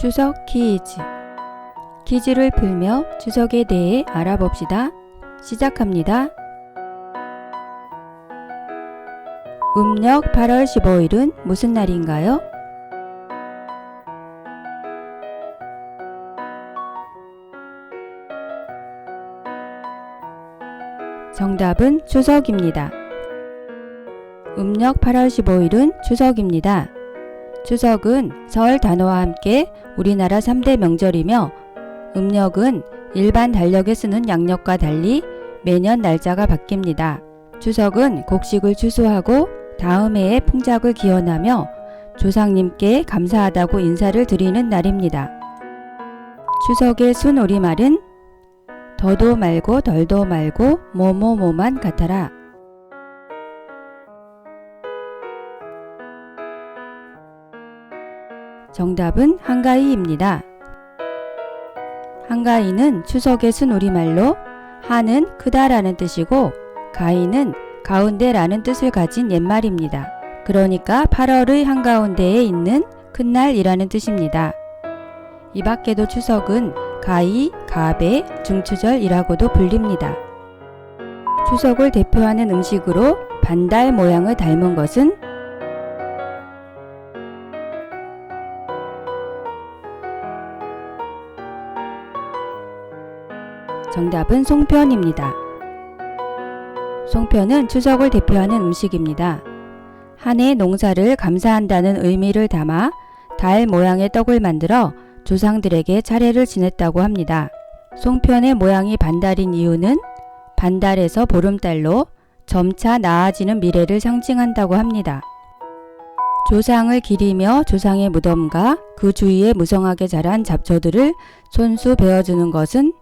추석 퀴즈. 퀴즈를 풀며 추석에 대해 알아봅시다. 시작합니다. 음력 8월 15일은 무슨 날인가요? 정답은 추석입니다. 음력 8월 15일은 추석입니다. 추석은 설 단오와 함께 우리나라 3대 명절이며 음력은 일반 달력에 쓰는 양력과 달리 매년 날짜가 바뀝니다. 추석은 곡식을 추수하고 다음 해의 풍작을 기원하며 조상님께 감사하다고 인사를 드리는 날입니다. 추석의 순우리말은 더도 말고 덜도 말고 뭐뭐뭐만 같아라. 정답은 한가위입니다. 한가위는 추석의 순우리말로 한은 크다라는 뜻이고 가위는 가운데라는 뜻을 가진 옛말입니다. 그러니까 8월의 한가운데에 있는 큰 날이라는 뜻입니다. 이 밖에도 추석은 가위, 가배, 중추절이라고도 불립니다. 추석을 대표하는 음식으로 반달 모양을 닮은 것은 정답은 송편입니다. 송편은 추석을 대표하는 음식입니다. 한 해 농사를 감사한다는 의미를 담아 달 모양의 떡을 만들어 조상들에게 차례를 지냈다고 합니다. 송편의 모양이 반달인 이유는 반달에서 보름달로 점차 나아지는 미래를 상징한다고 합니다. 조상을 기리며 조상의 무덤과 그 주위에 무성하게 자란 잡초들을 손수 베어주는 것은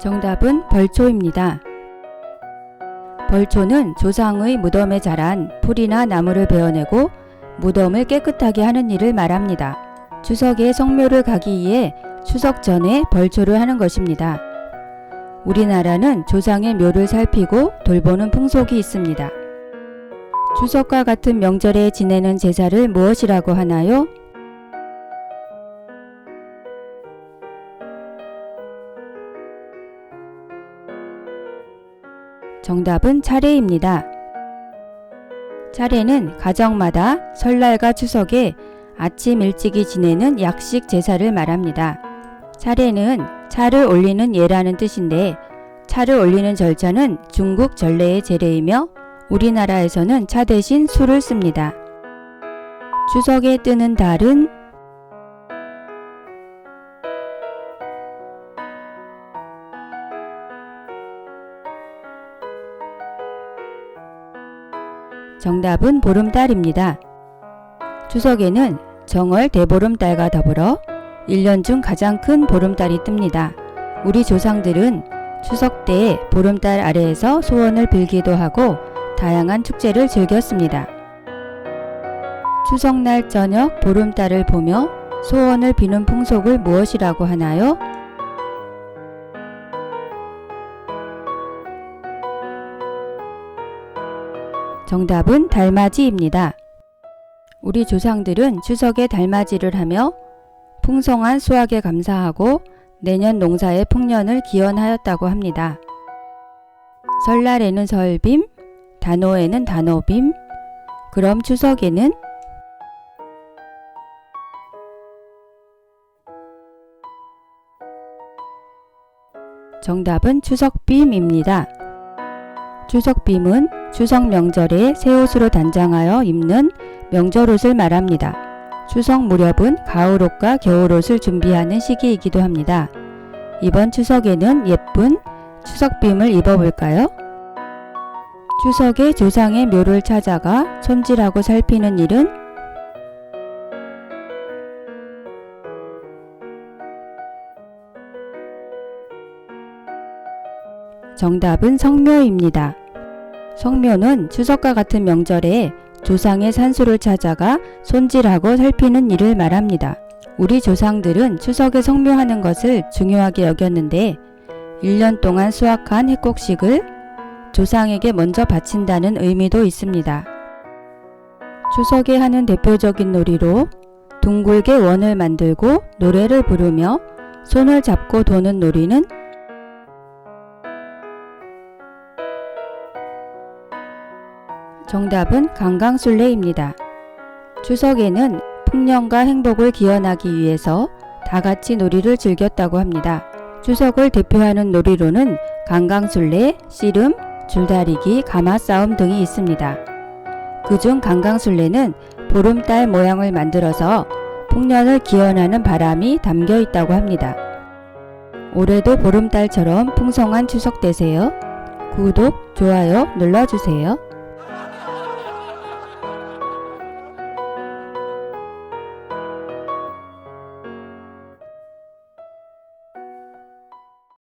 정답은 벌초입니다. 벌초는 조상의 무덤에 자란 풀이나 나무를 베어내고 무덤을 깨끗하게 하는 일을 말합니다. 추석에 성묘를 가기 위해 추석 전에 벌초를 하는 것입니다. 우리나라는 조상의 묘를 살피고 돌보는 풍속이 있습니다. 추석과 같은 명절에 지내는 제사를 무엇이라고 하나요? 정답은 차례입니다. 차례는 가정마다 설날과 추석에 아침 일찍이 지내는 약식 제사를 말합니다. 차례는 차를 올리는 예라는 뜻인데 차를 올리는 절차는 중국 전래의 제례이며 우리나라에서는 차 대신 술을 씁니다. 추석에 뜨는 달은 정답은 보름달입니다. 추석에는 정월 대보름달과 더불어 1년 중 가장 큰 보름달이 뜹니다. 우리 조상들은 추석 때 보름달 아래에서 소원을 빌기도 하고 다양한 축제를 즐겼습니다. 추석날 저녁 보름달을 보며 소원을 비는 풍속을 무엇이라고 하나요? 정답은 달맞이입니다. 우리 조상들은 추석에 달맞이를 하며 풍성한 수확에 감사하고 내년 농사의 풍년을 기원하였다고 합니다. 설날에는 설빔, 단오에는 단오빔, 그럼 추석에는 정답은 추석빔입니다. 추석빔은 추석 명절에 새 옷으로 단장하여 입는 명절옷을 말합니다. 추석 무렵은 가을옷과 겨울옷을 준비하는 시기이기도 합니다. 이번 추석에는 예쁜 추석빔을 입어볼까요? 추석에 조상의 묘를 찾아가 손질하고 살피는 일은 정답은 성묘입니다. 성묘는 추석과 같은 명절에 조상의 산소를 찾아가 손질하고 살피는 일을 말합니다. 우리 조상들은 추석에 성묘하는 것을 중요하게 여겼는데 1년 동안 수확한 핵곡식을 조상에게 먼저 바친다는 의미도 있습니다. 추석에 하는 대표적인 놀이로 둥글게 원을 만들고 노래를 부르며 손을 잡고 도는 놀이는 정답은 강강술래입니다. 추석에는 풍년과 행복을 기원하기 위해서 다 같이 놀이를 즐겼다고 합니다. 추석을 대표하는 놀이로는 강강술래, 씨름, 줄다리기, 가마싸움 등이 있습니다. 그중 강강술래는 보름달 모양을 만들어서 풍년을 기원하는 바람이 담겨 있다고 합니다. 올해도 보름달처럼 풍성한 추석 되세요. 구독, 좋아요 눌러주세요.